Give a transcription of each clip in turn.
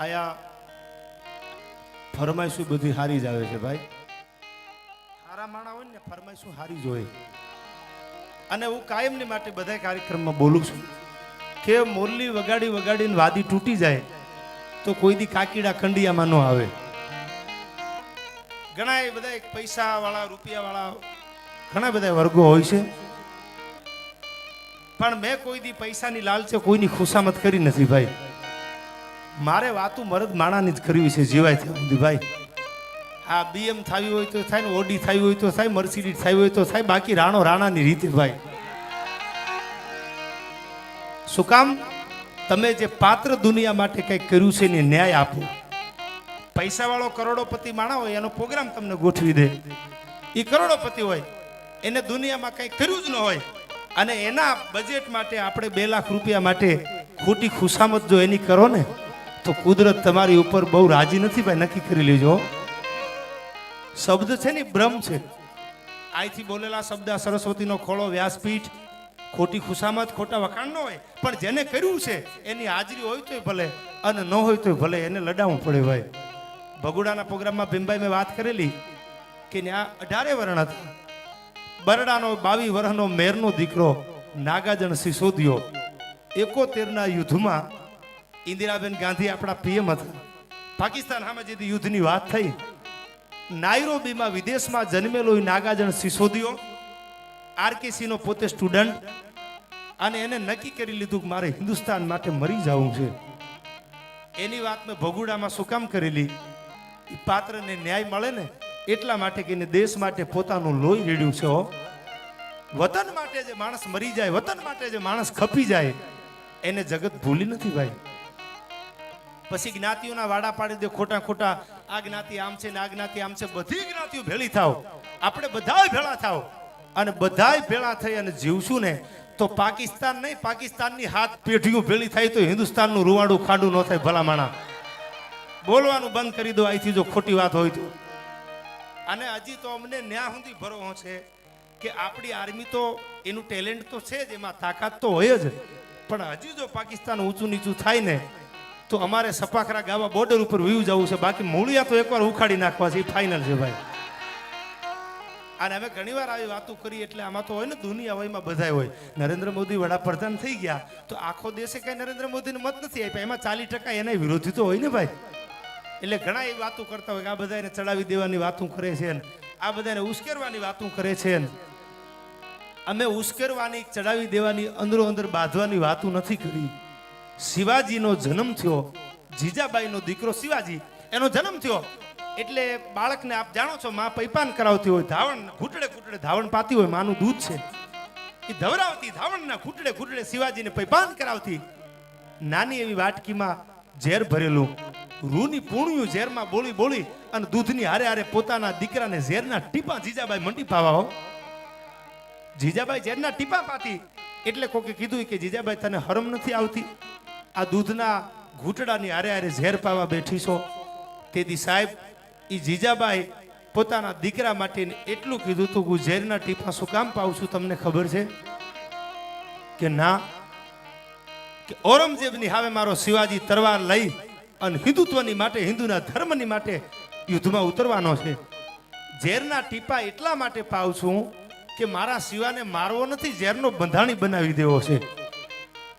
આયા ફરમાઈશું બધી હારી જ આવે છે ભાઈ. હારા માણા હોય ને ફરમાઈશું હારી જ હોય. અને હું કાયમની માટે બધા કાર્યક્રમમાં બોલું છું કે મોરલી વગાડી વગાડીને વાદી તૂટી જાય તો કોઈ દી કાકીડા ખંડિયામાં ન આવે. ઘણા એ બધા પૈસા વાળા રૂપિયા વાળા ઘણા બધા વર્ગો હોય છે. પણ મેં કોઈ દી પૈસાની લાલચે કોઈની ખુશામત કરી નથી ભાઈ. મારે વાતું મરદ માણાની જ કરવી છે, જીવાય ત્યાં સુધી ભાઈ આ બીએમ થાવી હોય તો થાય ને, ઓડી થાવી હોય તો થાય, મર્સિડીઝ થાવી હોય તો થાય, બાકી રાણો રાણાની રીતે ભાઈ. શું કામ? તમે જે પાત્ર દુનિયા માટે કંઈક કર્યું છે એને ન્યાય આપો. પૈસાવાળો કરોડોપતિ માણા હોય, એનો પ્રોગ્રામ તમને ગોઠવી દે. એ કરોડોપતિ હોય, એને દુનિયામાં કંઈ કર્યું જ ન હોય. અને એના બજેટ માટે આપણે બે લાખ રૂપિયા માટે ખોટી ખુશામત જો એની કરો ને તો કુદરત તમારી ઉપર બહુ રાજી નથી ભાઈ, નક્કી કરી લેજો. શબ્દ છે ને, બ્રહ્મ છે. અહીંથી બોલેલા શબ્દ સરસ્વતીનો ખોળો, વ્યાસપીઠ, ખોટી ખુશામત, ખોટા વખાણ ન હોય, પણ જેને કર્યું છે, એની હાજરી હોય તોય ભલે, અને ન હોય તોય ભલે, એને લડાવવું પડે ભાઈ. ભગુડાના પ્રોગ્રામમાં ભીમભાઈ મેં વાત કરેલી કે ત્યાં અઢારે વર્ણ હતા. બરડાનો બાવી વર્ષનો મેરનો દીકરો નાગાજણ સિસોદિયો એકોતેરના યુદ્ધમાં ઇન્દિરાબેન ગાંધી આપણા પીએમ હતા. પાકિસ્તાન સામે જે યુદ્ધની વાત થઈ, નાયરોબીમાં વિદેશમાં જન્મેલો એ સિસોદીઓ સિસોદિયો આરકેસીનો પોતે સ્ટુડન્ટ અને એને નક્કી કરી લીધું કે મારે હિન્દુસ્તાન માટે મરી જવું છે. એની વાત મેં ભગુડામાં શું કામ કરેલી? એ પાત્રને ન્યાય મળે ને એટલા માટે કે દેશ માટે પોતાનું લોહી રેડ્યું છે વતન માટે જે માણસ મરી જાય, વતન માટે જે માણસ ખપી જાય, એને જગત ભૂલી નથી ભાઈ. પછી જ્ઞાતિઓના વાડા પાડી દે, ખોટા ખોટા, આ જ્ઞાતિ આમ છે ને આ જ્ઞાતિ આમ છે. બધી જ્ઞાતિઓ ભેળી થાવ આપણે બધાય ભેળા થાવ અને બધાય ભેળા થઈ અને જીવશું ને, તો પાકિસ્તાન નહીં, પાકિસ્તાનની હાથ પેઢીઓ ભેળી થાય તો હિન્દુસ્તાનનું રૂવાડું ખાડું ન થાય ભલા માણા બોલવાનું બંધ કરી દો, અહીંથી જો ખોટી વાત હોય તો. અને હજી તો અમને ન્યા સુધી ભરોસો છે કે આપણી આર્મી તો એનું ટેલેન્ટ તો છે જ, એમાં તાકાત તો હોય જ. પણ હજી જો પાકિસ્તાન ઊંચું નીચું થાય ને તો અમારે સપાખરા ગાવા બોર્ડર ઉપર વ્યૂ જવું છે. બાકી મૂળિયા તો એકવાર ઉખાડી નાખવા છે, એ ફાઇનલ છે ભાઈ. અને અમે ઘણીવાર આવી વાતો કરી એટલે આમાં તો હોય ને દુનિયા હોયમાં બધાય હોય. નરેન્દ્ર મોદી વડાપ્રધાન થઈ ગયા, તો આખો દેશે કઈ નરેન્દ્ર મોદીને મત નથી આપ્યા. એમાં ચાલીસ ટકા એના વિરોધી તો હોય ને ભાઈ. એટલે ઘણા એ વાતો કરતા હોય કે આ બધાને ચડાવી દેવાની વાતો કરે છે આ બધાને ઉશ્કેરવાની વાતો કરે છે અમે ઉશ્કેરવાની, ચડાવી દેવાની, અંદરો અંદર બાંધવાની વાતો નથી કરી. શિવાજીનો જન્મ થયો, જીજાબાઈનો દીકરો શિવાજી, એનો જન્મ થયો. એટલે બાળકને આપ જાણો છો, માં પૈપાન કરાવતી હોય, ધાવણ, ઘૂંટડે ઘૂંટડે ધાવણ પાતી હોય, માનું દૂધ છે. એ ધવરાવતી ધાવણના ઘૂંટડે ઘૂંટડે શિવાજીને પૈપાન કરાવતી. નાની એવી વાટકીમાં ઝેર ભરેલું, રૂની પૂણ્યું ઝેરમાં બોલી બોલી અને દૂધની હારે હારે પોતાના દીકરાને ઝેરના ટીપા જીજાબાઈ મંડી પાવા હો. જીજાબાઈ ઝેરના ટીપા પાતી, એટલે કોકે કીધું કે જીજાબાઈ તને હરમ નથી આવતી. આ દૂધના ઘૂંટડાની હારે હારે ઝેર પાવા બેઠી છો? તેથી સાહેબ એ જીજાબાઈ પોતાના દીકરા માટે એટલું કીધું તું, હું ઝેરના ટીપા શું કામ પાઉં છું? તમને ખબર છે? કે ના. કે ઔરંગઝેબની હાવે મારો શિવાજી તરવાર લઈ અને હિન્દુત્વની માટે, હિન્દુના ધર્મની માટે યુદ્ધમાં ઉતરવાનો છે. ઝેરના ટીપા એટલા માટે પાઉં છું કે મારા શિવાને મારવો નથી, ઝેરનો બંધાણી બનાવી દેવો છે.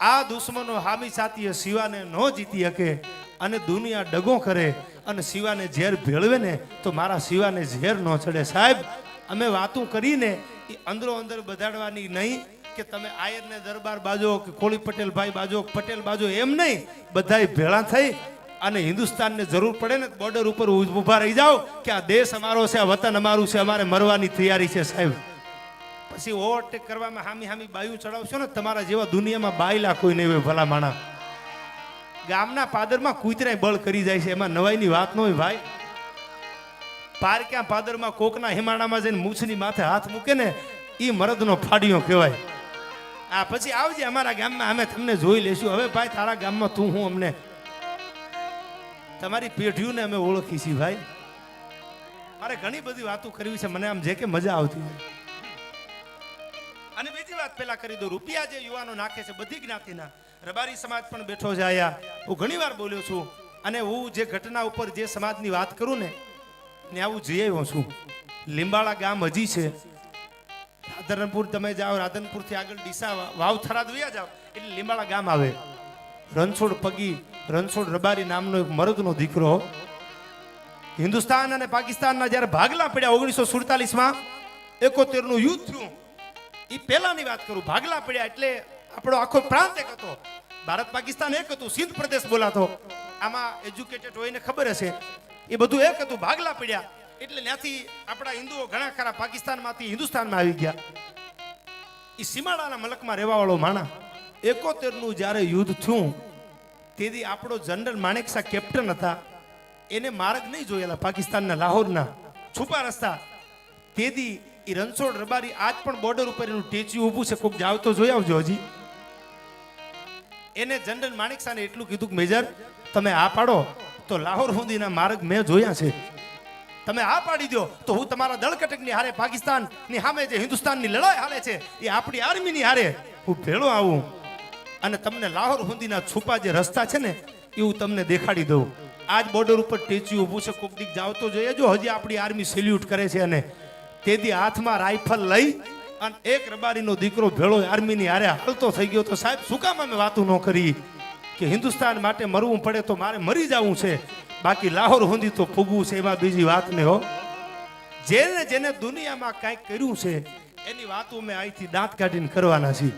આ દુશ્મનો હામી સાતીએ શિવાને ન જીતી શકે અને દુનિયા ડગો કરે અને શિવાને ઝેર ભેળવે ને તો મારા શિવાને ઝેર ન ચડે. સાહેબ, અમે વાતું કરીને એ અંદરો અંદર બધાડવાની નહીં કે તમે આયરને દરબાર બાજો કે કોળી પટેલ ભાઈ બાજો પટેલ બાજો એમ નહીં. બધાય ભેળા થઈ અને હિન્દુસ્તાનને જરૂર પડે ને બોર્ડર ઉપર ઊભા રહી જાઓ કે આ દેશ અમારો છે, આ વતન અમારું છે, અમારે મરવાની તૈયારી છે, સાહેબ. પછી ઓવરટેક કરવામાં હામી હામી બાયું ચડાવશો ને, તમારા જેવા દુનિયામાં બાયલા કોઈ નહીં હોય ભલા માણા ગામના પાદરમાં કૂતરાય બળ કરી જાય છે, એમાં નવાઈની વાત ન હોય ભાઈ. પારક્યા પાદરમાં કોકના હિમાણામાં જઈને મૂછની માથે હાથ મૂકે ને એ મરદનો ફાડિયો કહેવાય. આ પછી આવજે અમારા ગામમાં, અમે તમને જોઈ લેશું. હવે ભાઈ, તારા ગામમાં તું હું અમને? તમારી પેઢીઓને અમે ઓળખી છીએ ભાઈ. મારે ઘણી બધી વાતો કરવી છે, મને આમ જે કે મજા આવતી હોય. વાત પેલા કરી દો રૂપિયા જે યુવાનો નાખે છે, બધી જ્ઞાતિના રબારી સમાજ પણ બેઠો છે આયા હું ઘણી વાર બોલ્યો છું અને હું જે ઘટના ઉપર જે સમાજની વાત કરું ને ને આવું જઈ આવ્યો છું. લીંબાળા ગામ હજી છે. રાધનપુર તમે જાઓ, રાધનપુરથી આગળ ડીસા વાવ થરાદ વયા જાઓ. એટલે લીંબાળા ગામ આવે. રણછોડ પગી, રણછોડ રબારી નામનો એક મરદનો દીકરો. હિન્દુસ્તાન અને પાકિસ્તાનના જ્યારે ભાગલા પડ્યા ઓગણીસો સુડતાલીસમાં, એકોતેરનું યુદ્ધ થયું. એ પહેલાની વાત કરું, ભાગલા પડ્યા એટલે આપણો આખો પ્રાંત એક હતો. ભારત પાકિસ્તાન એક હતું, સિંધ પ્રદેશ બોલાતો. આમાં એજ્યુકેટેડ હોયને ખબર હશે. એ બધું એક હતું, ભાગલા પડ્યા. એટલે ત્યાંથી આપણા હિન્દુઓ ઘણા ખરા પાકિસ્તાનમાંથી હિન્દુસ્તાનમાં આવી ગયા. એ સીમાડાના મલકમાં રહેવાવાળો માણા એકોતેરનું જ્યારે યુદ્ધ થયું, તેથી આપણો જનરલ માણેકશા કેપ્ટન હતા. એને માર્ગ નહીં જોયેલા પાકિસ્તાનના, લાહોરના છુપા રસ્તા. તેથી એ રણછોડ રબારી આજ પણ બોર્ડર ઉપર એનું ટેચ્યુ ઊભું છે. કોઈક જાવ તો જોઈ આવજો હજી. એને જનરલ માણેકશાને એટલું કીધું કે, મેજર, તમે આ પાડો તો લાહોર સુધીના માર્ગ મેં જોયા છે. તમે આ પાડી દો તો હું તમારા દળકટકની હારે પાકિસ્તાનની સામે જે હિન્દુસ્તાનની લડાઈ હાલે છે, એ આપણી આર્મીની હારે હું ભેળો આવું. અને તમને લાહોર સુધીના છુપા જે રસ્તા છે ને એ હું તમને દેખાડી દઉં. આજ બોર્ડર ઉપર ટેચ્યુ ઊભું છે. કોક દીક જાવ જોઈએ જો હજી આપણી આર્મી સેલ્યુટ કરે છે અને તેથી હાથમાં રાઇફલ લઈ અને એક રબારીનો દીકરો ભેળો આર્મીની હારે હાલતો થઈ ગયો તો સાહેબ, શું કામ અમે વાતું ન કરી? કે હિન્દુસ્તાન માટે મરવું પડે તો મારે મરી જવું છે. બાકી લાહોર હોંધી તો ફૂગવું છે, એમાં બીજી વાત ને હો. જેને જેને દુનિયામાં કાંઈક કર્યું છે, એની વાતો મેં અહીંથી દાંત કાઢીને કરવાના છીએ.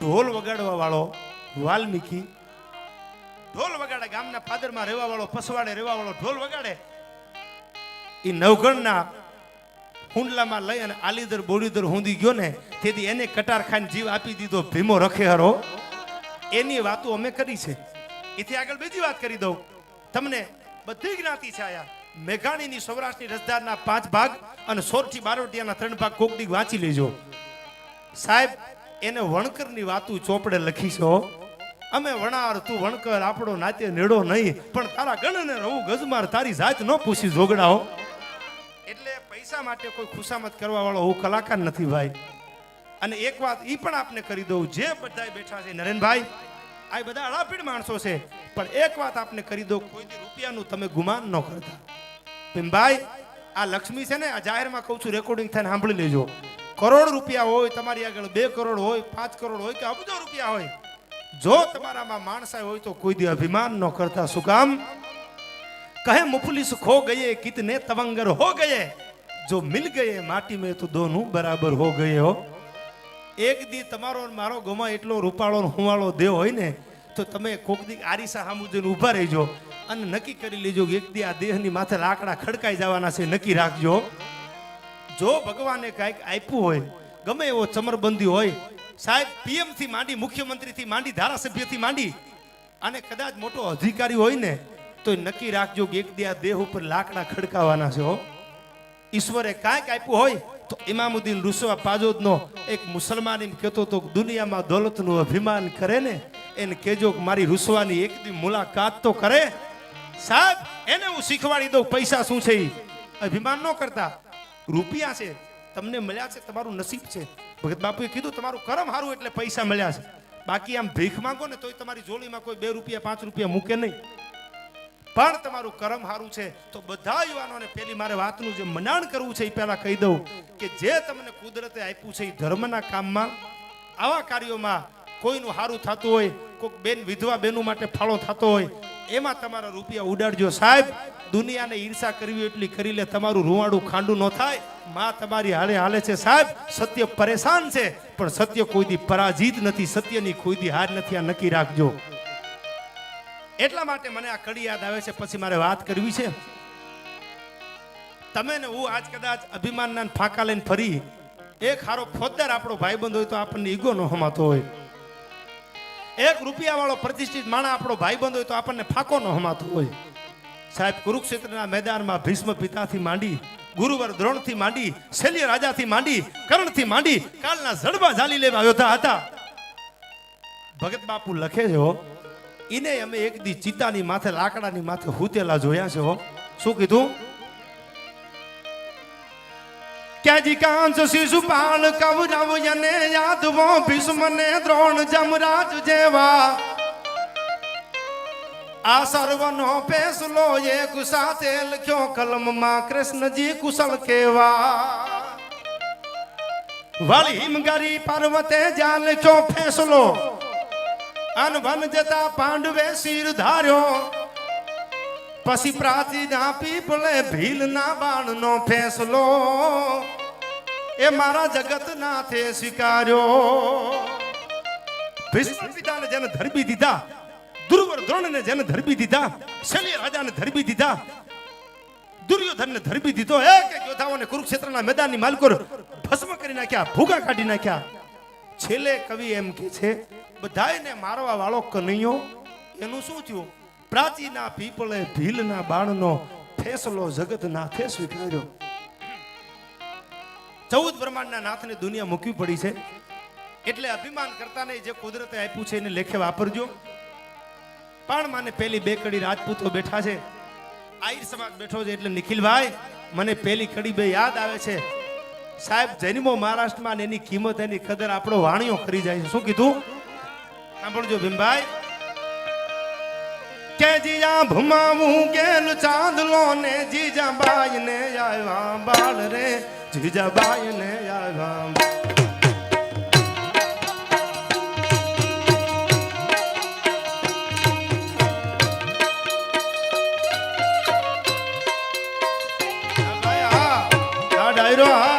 ઢોલ વગાડવા વાળો વાલ્મીકી, ઢોલ વગાડે, ગામના પાદરમાં રહેવા વાળો, પસવાડે રહેવા વાળો ઢોલ વગાડે. એ નવગણના હુંડલામાં લઈ અને આલીદર બોડીદર હુંદી ગયો ને, તેથી એને કટાર ખાઈને જીવ આપી દીધો, ભીમો રખે હરો. એની વાતો અમે કરી છે. એથી આગળ બીજી વાત કરી દઉં. તમને બધી જ્ઞાતિ છે આયા. મેઘાણીની સૌરાષ્ટ્રની રસદારના પાંચ ભાગ અને સોરઠી બારોટિયાના ત્રણ ભાગ કોકડી વાંચી લેજો. સાહેબ, એને વણકરની વાતું ચોપડે લખી છે અમે વણાર, તું વણકર, આપણો નાતે નેડો નહીં, પણ તારા ગણને રહું ગજમાર, તારી જાત ન પૂછી જોગડાઓ પૈસા માટે કોઈ ખુશામત કરવા વાળો હું કલાકાર નથી ભાઈ? અને એક વાત એ પણ આપને કરી દઉં, જે બધા બેઠા છે નરેનભાઈ, આ બધા અળાપીડ માણસો છે, પણ એક વાત આપને કરી દઉં કોઈ રૂપિયાનું તમે ગુમાન ન કરતા. ભીમભાઈ, આ લક્ષ્મી છે ને, આ જાહેરમાં કહું છું રેકોર્ડિંગ થઈને સાંભળી લેજો. કરોડ રૂપિયા હોય, તમારી આગળ બે કરોડ હોય, પાંચ કરોડ હોય કે અબજો રૂપિયા હોય, જો તમારામાં માણસાઈ હોય તો કોઈ દી અભિમાન ન કરતા. શું કામ? કહે મુફલિસ ખો ગયે, કિતને તવંગર હો ગયે? જો મિલ ગયે માટી મેં તો દોનું બરાબર હો ગયે હો. એક દી તમારો મારો ગમા એટલો રૂપાળો હુંવાળો દેવ હોય ને, તો તમે કોક દી આરીસા સામુ જઈને ઊભા રહેજો અને નક્કી કરી લેજો કે એક દી આ દેહની માથે લાકડા ખડકાઈ જવાના છે, નક્કી રાખજો. જો ભગવાને કાંઈક આપ્યું હોય, ગમે એવો ચમરબંધી હોય, સાહેબ પીએમથી માંડી મુખ્યમંત્રીથી માંડી ધારાસભ્યથી માંડી, અને કદાચ મોટો અધિકારી હોય ને, તો નક્કી રાખજો કે એક દી આ દેહ ઉપર લાકડા ખડકાવાના છે હો. ઈશ્વરે કાંઈક આપ્યું હોય તો ઇમામુદ્દીન રૂસવા પાજોદનો એક મુસલમાન એમ કહેતો તો દુનિયામાં દોલતનું અભિમાન કરે ને, એને કહેજો કે મારી રૂસવાની એક દી મુલાકાત તો કરે. સાહેબ, એને હું શીખવાડી દઉં પૈસા શું છે અભિમાન ન કરતા. રૂપિયા છે. તમને મળ્યા છે, તમારું નસીબ છે. ભગત બાપુએ કીધું, તમારું કરમ સારું એટલે પૈસા મળ્યા છે. બાકી આમ ભીખ માંગો ને તોય તમારી જોડીમાં કોઈ બે રૂપિયા, પાંચ રૂપિયા મૂકે નહીં. પણ તમારું કરમ સારું છે. તો બધા યુવાનોને પેલી મારે વાતનું જે મનાણ કરવું છે એ પહેલા કહી દઉં કે જે તમને કુદરતે આપ્યું છે એ ધર્મના કામમાં, આવા કાર્યોમાં કોઈનું સારું થતું હોય, કોઈક બેન વિધવા બેનું માટે ફાળો થતો હોય, એમાં તમારા રૂપિયા ઉડાડજો સાહેબ. દુનિયાને ઈર્ષા કરવી એટલી કરી લે, તમારું રૂવાડું ખાંડું ન થાય. માં તમારી હાલે હાલે છે સાહેબ. સત્ય પરેશાન છે, પણ સત્ય કોઈ દી પરાજિત નથી, સત્યની કોઈ હાર નથી, આ નક્કી રાખજો. એટલા માટે મને આ કડી યાદ આવે છે. પછી મારે વાત કરવી છે. તમે ને હું આજ કદાચ અભિમાનના ફાંકા લઈને ફરી, એક હારો ફોજદાર આપણો ભાઈબંધ હોય તો આપણને ઈગો નો હમાતો હોય. એક રૂપિયા વાળો પ્રતિષ્ઠિત માણા આપણો ભાઈબંધ હોય તો આપણને ફાંકો નો હમાતો હોય. સાહેબ, કુરુક્ષેત્રના મેદાનમાં ભીષ્મ પિતાથી માંડી, ગુરુવર દ્રોણથી માંડી, શૈલ્ય રાજાથી માંડી, કર્ણથી માંડી, કાલના જડબા ઝાલી લેવા યોદ્ધા હતા. ભગત બાપુ લખે છે ઈને અમે એક દી ચિતાની માથે, લાકડાની માથે હુતેલા જોયા છે શું કીધું? કાંસ શિશુપાલ કૌરવ યને યાદવો ભીષ્મ ને દ્રોણ જમરાજ જેવા. આ સર્વનો ફેસલો એક સાથે લખ્યો કલમમાં કૃષ્ણજી કુશળ કેવા. વાળી હિમગરી પર્વતે જ્યાં લખ્યો ફેસલો અન જતા પાંડવે શિર ધાર્યો. પછી પ્રાચીના પીપળે ભીલના બાણનો ફેસલો. એ મારા જગતનાથે સ્વીકાર્યો. ભીષ્મ પિતાને જેને ધરબી દીધા દુર્વર દ્રોણને જેને ધરબી દીધા, શલ્ય રાજાને ધરબી દીધા, દુર્યોધનને ધરબી દીધો. એક એક યોદ્ધાઓને કુરુક્ષેત્રના મેદાનની માલકો ભસ્મ કરી નાખ્યા, ભૂગા કાઢી નાખ્યા. છેલ્લે કવિ એમ કે છે બધાયને મારવા વાળો કનૈયો, એનું શું થયું? પ્રાચીના પીપળે ભીલના બાણનો ફેસલો જગતનાથે સ્વીકાર્યો ચૌદ બ્રહ્માંડના નાથને દુનિયા મૂકવી પડી છે. એટલે અભિમાન કરતા નહીં જે કુદરતે આપ્યું છે એને લેખે વાપરજો. પણ મને પેલી બે કડી રાજપૂતો બેઠા છે. આહિર સમાજ બેઠો છે એટલે નિખિલભાઈ, મને પેલી કડી બે યાદ આવે છે. સાહેબ, જન્મો મહારાષ્ટ્રમાં એની કિંમત, એની કદર આપણો વાણીઓ કરી જાય છે. શું કીધું? સાંભળજો ભીમભાઈ. કે જીજા ભમાવું ગેલ ચાંદલો ને જીજા બાઈ ને આવ્યા બાળ રે જીજા બાઈ ને આવ્યા ડાયરો હા.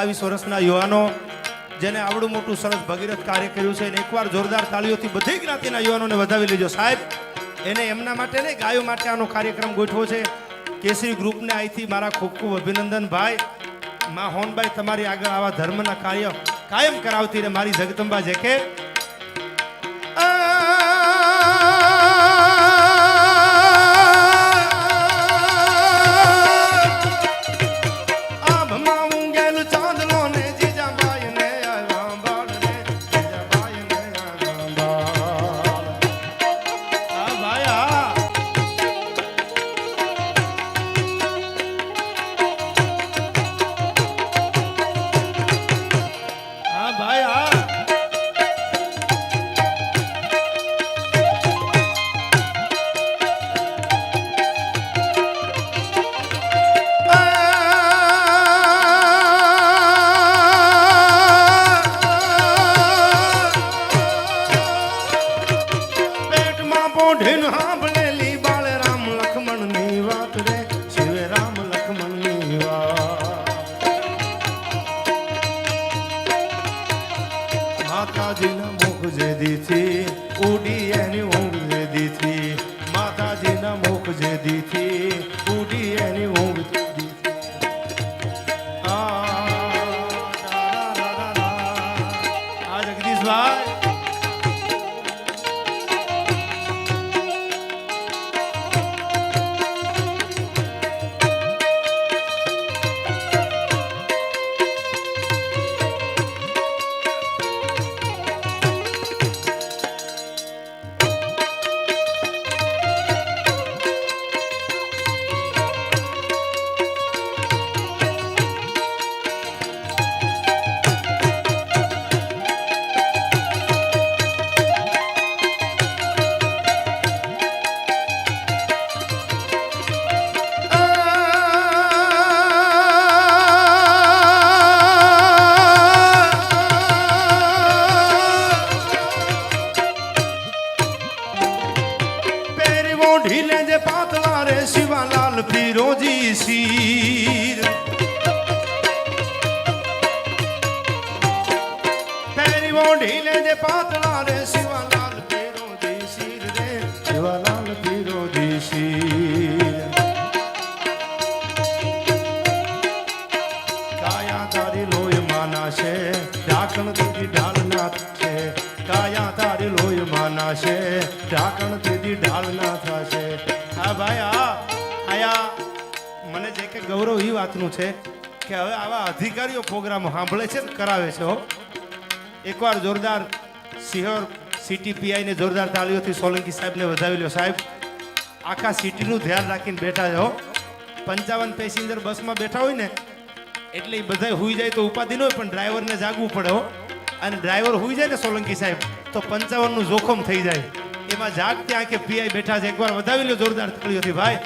બાવીસ વર્ષના યુવાનો જેને આવડું મોટું સરસ ભગીરથ કાર્ય કર્યું છે અને એકવાર જોરદાર તાળીઓથી બધી જ્ઞાતિના યુવાનોને વધાવી લેજો. સાહેબ, એને એમના માટે નહીં, ગાયો માટે આનો કાર્યક્રમ ગોઠવો છે. કેસરી ગ્રુપને અહીંથી મારા ખૂબ ખૂબ અભિનંદન. ભાઈ, માં હોનભાઈ, તમારી આગળ આવા ધર્મના કાર્ય કાયમ કરાવતી રહે. મારી જગદંબા જે జిల్ల మొహు జదితి ఉడియని ઢાકણ તેજી ઢાલ ના છે. કાયા તારી લોહી માના છે. ઢાકણ તેજી ઢાલ ના થશે હા ભાઈ આ આયા. મને જે કે ગૌરવ એ વાતનું છે કે હવે આવા અધિકારીઓ પ્રોગ્રામ સાંભળે છે ને કરાવે છે, હો. એકવાર જોરદાર સિહોર સિટી પીઆઈને જોરદાર તાળીઓથી સોલંકી સાહેબને વધાવી લ્યો, સાહેબ. આખા સિટીનું ધ્યાન રાખીને બેઠા છે, હો. પંચાવન પેસેન્જર બસમાં બેઠા હોય ને એટલે એ બધા હુઈ જાય તો ઉપાધિ ન હોય, પણ ડ્રાઈવરને જાગવું પડે અને ડ્રાઈવર હુઈ જાય ને સોલંકી સાહેબ, તો પંચાવનનું જોખમ થઈ જાય. એમાં જાગતી આંખે પીઆઈ બેઠા છે. એકવાર વધાવી લો જોરદાર તાળીઓથી ભાઈ.